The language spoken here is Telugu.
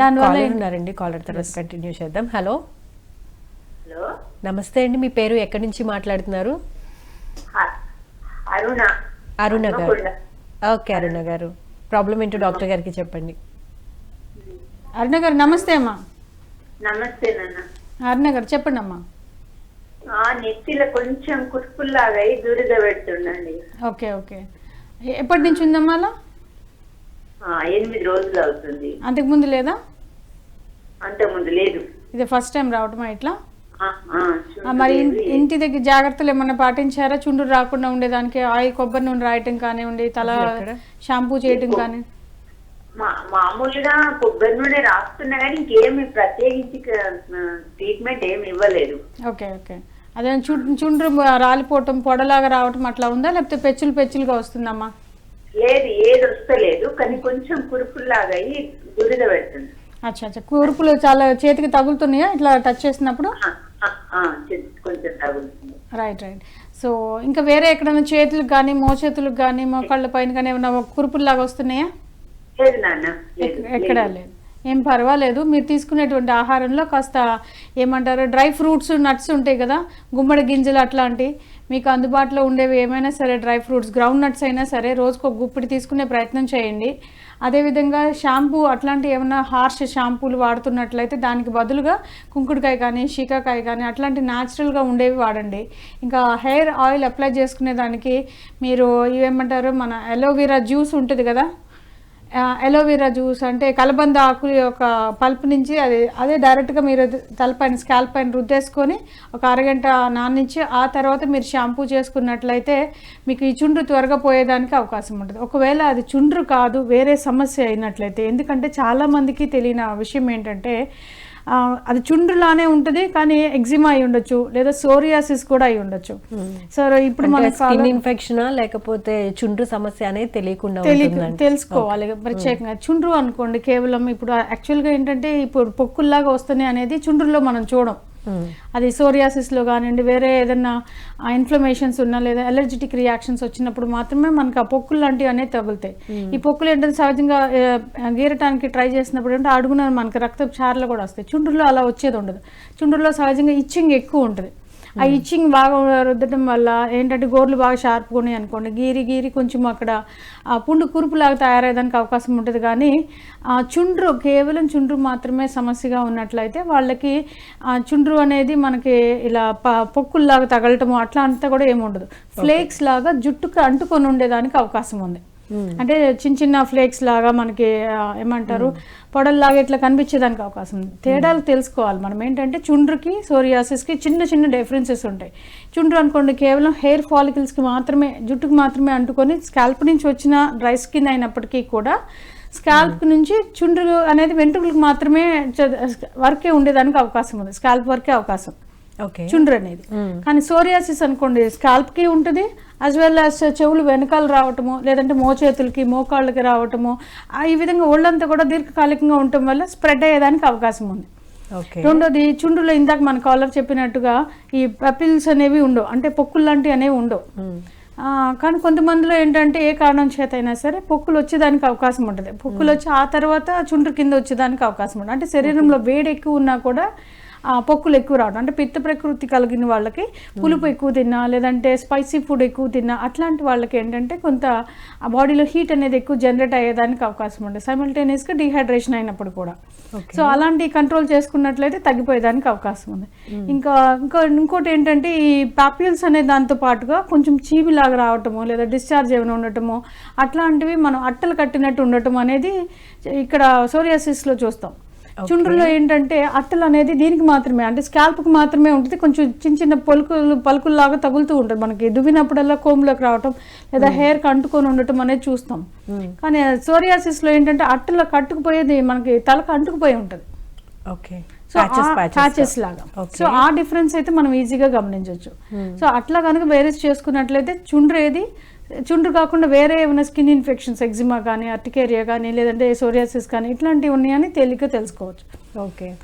దానివల్ల ఉన్నారండి కాలర్ తర్వాత కంటిన్యూ చేద్దాం. హలో హలో నమస్తే అండి. మీ పేరు ఎక్కడి నుంచి మాట్లాడుతున్నారు? అరుణ. అరుణ గారు. ఓకే అరుణ గారు. ప్రాబ్లం ఏంటో డాక్టర్ గారికి చెప్పండి. అరుణ గారు నమస్తే అమ్మా. నమస్తే నాన్న. అరుణ గారు చెప్పండి అమ్మా. ఆ నెత్తిలో కొంచెం కుర్పుల్లాగా దురద పెడుతుండండి ఓకే ఓకే. ఎప్పటి నుంచి ఉందమ్మా అలా? ఎనిమిది రోజులు అవుతుంది. అంతకుముందు లేదా? అంతకుముందు లేదు. ఇది ఫస్ట్ టైం రావటమా ఇట్లా? మరి. ఇంటి దగ్గర జాగ్రత్తలు ఏమన్నా పాటించారా? చుండ్రు రాకుండా ఉండేదానికి ఆయిల్ కొబ్బరి నూనె రాయటం కానివ్వండి తల? షాంపూ చేయటం కానీ. మా- మామూలుగా కొబ్బరి నూనె రాస్తున్నా కానీ ఇంకేమి ప్రత్యేకించి ట్రీట్మెంట్ ఏమి ఇవ్వలేదు. Okay okay. అదే చు- చుండ్రు రాలిపోవటం పొడలాగా రావటం అట్లా ఉందా? లేకపోతే పెచ్చులు పెచ్చులుగా వస్తుందమ్మా? లేదు ఏది వస్తలేదు కానీ కొంచెం కురుపుల్లాగా అయి దురద పెడుతుంది. అచ్చా అచ్చా. కూర్పులు చాలా చేతికి తగులుతున్నాయా? ఇట్లా టచ్ చేసినప్పుడు? కొంచెం తగులుతుంది. రైట్ రైట్ సో ఇంకా వేరే ఎక్కడైనా చేతులకు కానీ మోచేతులకు కానీ మోకాళ్ళ పైన కానీ ఏమైనా కురుపుల్లాగా వస్తున్నాయా? లేదు నాన్న ఎక్కడా లేదు. ఏం పర్వాలేదు. మీరు తీసుకునేటువంటి ఆహారంలో కాస్త ఏమంటారు డ్రై ఫ్రూట్స్ నట్స్ ఉంటాయి కదా గుమ్మడి గింజలు అట్లాంటి మీకు అందుబాటులో ఉండేవి ఏమైనా సరే డ్రై ఫ్రూట్స్ గ్రౌండ్ నట్స్ అయినా సరే రోజుకు ఒక గుప్పిడి తీసుకునే ప్రయత్నం చేయండి. అదేవిధంగా షాంపూ అట్లాంటి ఏమైనా హార్ష్ షాంపూలు వాడుతున్నట్లయితే దానికి బదులుగా కుంకుడుకాయ కానీ షీకాకాయ కానీ అట్లాంటి న్యాచురల్గా ఉండేవి వాడండి. ఇంకా హెయిర్ ఆయిల్ అప్లై చేసుకునే దానికి మీరు ఏమంటారు మన అలోవెరా జ్యూస్ ఉంటుంది కదా ఎలోవెరా జ్యూస్ అంటే కలబంద ఆకు యొక్క పల్ప్ నుంచి అది అదే డైరెక్ట్గా మీరు తలపైన స్కాల్ప్ పైన రుద్దేసుకొని ఒక అరగంట నానించి ఆ తర్వాత మీరు షాంపూ చేసుకున్నట్లయితే మీకు ఈ చుండ్రు త్వరగా పోయేదానికి అవకాశం ఉంటుంది. ఒకవేళ అది చుండ్రు కాదు వేరే సమస్య అయినట్లయితే ఎందుకంటే చాలామందికి తెలియని విషయం ఏంటంటే అది చుండ్రులానే ఉంటుంది కానీ ఎగ్జిమా అయి ఉండొచ్చు లేదా సోరియాసిస్ కూడా అయి ఉండొచ్చు. సో ఇప్పుడు అంటే మన స్కిన్ ఇన్ఫెక్షనా లేకపోతే చుండ్రు సమస్య అనేది తెలియకుండా తెలుసుకోవాలి ప్రత్యేకంగా. చుండ్రు అనుకోండి కేవలం ఇప్పుడు యాక్చువల్గా ఏంటంటే ఇప్పుడు పొక్కుల్లాగా వస్తున్నాయి అనేది చుండ్రులో మనం చూడం. అది సోరియాసిస్లో కానివ్వండి వేరే ఏదైనా ఇన్ఫ్లమేషన్స్ ఉన్నా లేదా ఎలర్జెటిక్ రియాక్షన్స్ వచ్చినప్పుడు మాత్రమే మనకు ఆ పొక్కులు లాంటివి అనేవి తగులుతాయి. ఈ పొక్కులు ఏంటంటే సహజంగా గీరటానికి ట్రై చేసినప్పుడు అంటే అడుగున మనకి రక్త చారలు కూడా వస్తాయి. చుండ్రులో అలా వచ్చేది ఉండదు. చుండ్రులో సహజంగా ఇచ్చింగ్ ఎక్కువ ఉంటుంది. ఆ ఇచ్చింగ్ బాగా రుద్దడం వల్ల ఏంటంటే గోర్లు బాగా షార్ప్గా ఉన్నాయి అనుకోండి. గీరి గీరి కొంచెం అక్కడ ఆ పుండు కురుపులాగా తయారయ్యేదానికి అవకాశం ఉంటుంది. కానీ ఆ చుండ్రు కేవలం చుండ్రు మాత్రమే సమస్యగా ఉన్నట్లయితే వాళ్ళకి ఆ చుండ్రు అనేది మనకి ఇలా ప పొక్కుల్లాగా తగలటము అట్లా అంతా కూడా ఏమి ఉండదు ఫ్లేక్స్ లాగా జుట్టుకు అంటుకొని ఉండేదానికి అవకాశం ఉంది. అంటే చిన్న చిన్న ఫ్లేక్స్ లాగా మనకి ఏమంటారు? పొడల్లాగా ఇట్లా కనిపించేదానికి అవకాశం ఉంది. తేడాలు తెలుసుకోవాలి మనం. ఏంటంటే చుండ్రుకి సోరియాసిస్కి చిన్న చిన్న డిఫరెన్సెస్ ఉంటాయి. చుండ్రు అనుకోండి కేవలం హెయిర్ ఫాలికల్స్కి మాత్రమే జుట్టుకు మాత్రమే అంటుకొని స్కాల్ప్ నుంచి వచ్చిన డ్రై స్కిన్ అయినప్పటికీ కూడా స్కాల్ప్ నుంచి చుండ్రు అనేది వెంట్రుకలకు మాత్రమే వరకే ఉండేదానికి అవకాశం ఉంది. స్కాల్ప్ వరకే అవకాశం. చుండ్రు అనేది. కానీ సోరియాసిస్ అనుకోండి స్కాల్ప్కి ఉంటుంది యాజ్ వెల్ యాజ్ చెవులు వెనకాల రావటము లేదంటే మోచేతులకి మోకాళ్ళకి రావటము ఆ ఈ విధంగా ఒళ్ళంతా కూడా దీర్ఘకాలికంగా ఉండటం వల్ల స్ప్రెడ్ అయ్యేదానికి అవకాశం ఉంది. రెండోది చుండ్రులో ఇందాక మన కాలర్ చెప్పినట్టుగా ఈ పపిల్స్ అనేవి ఉండవు అంటే పొక్కులు లాంటివి అనేవి ఉండవు. ఆ, కానీ కొంతమందిలో ఏంటంటే ఏ కారణం చేత అయినా సరే పొక్కులు వచ్చేదానికి అవకాశం ఉంటుంది. పొక్కులు వచ్చి ఆ తర్వాత చుండ్రు కింద వచ్చేదానికి అవకాశం ఉంటుంది. అంటే శరీరంలో వేడి ఎక్కువ ఉన్నా కూడా పొక్కులు ఎక్కువ రావడం. అంటే పిత్త ప్రకృతి కలిగిన వాళ్ళకి పులుపు ఎక్కువ తిన్నా లేదంటే స్పైసీ ఫుడ్ ఎక్కువ తిన్నా అట్లాంటి వాళ్ళకి ఏంటంటే కొంత బాడీలో హీట్ అనేది ఎక్కువ జనరేట్ అయ్యేదానికి అవకాశం ఉంటుంది సైమల్టేనియస్గా డిహైడ్రేషన్ అయినప్పుడు కూడా. సో అలాంటి కంట్రోల్ చేసుకున్నట్లయితే తగ్గిపోయేదానికి అవకాశం ఉంది. ఇంకా ఇంకా ఇంకోటి ఏంటంటే ఈ పాప్యూల్స్ అనే దాంతో పాటుగా కొంచెం చీమిలాగా రావటము లేదా డిశ్చార్జ్ ఏమైనా ఉండటము అట్లాంటివి మనం అట్టలు కట్టినట్టు ఉండటం అనేది ఇక్కడ సోరియాసిస్లో చూస్తాం. చుండ్రులో ఏంటంటే అట్టలు అనేది దీనికి మాత్రమే అంటే స్కాల్ప్కి మాత్రమే ఉంటుంది. కొంచెం చిన్న చిన్న పలుకులు పలుకుల్లాగా తగులుతూ ఉంటుంది. మనకి దువ్వినప్పుడల్లా కోమ్లోకి రావటం లేదా హెయిర్కి అంటుకొని ఉండటం అనేది చూస్తాం. కానీ సోరియాసిస్లో ఏంటంటే అట్టలో కట్టుకుపోయేది మనకి తలకు అంటుకుపోయి ఉంటుంది. ఓకే సో ప్యాచెస్ లాగా. సో ఆ డిఫరెన్స్ అయితే మనం ఈజీగా గమనించవచ్చు సో అట్లా కనుక వేరే చేసుకున్నట్లయితే చుండ్రు ఏది చుండ్రు కాకుండా వేరే ఏమైనా స్కిన్ ఇన్ఫెక్షన్స్ ఎగ్జిమా కానీ అర్టికేరియా కానీ లేదంటే సోరియాసిస్ కానీ ఇట్లాంటివి ఉన్నాయని తేలిగ్గా తెలుసుకోవచ్చు. ఓకే.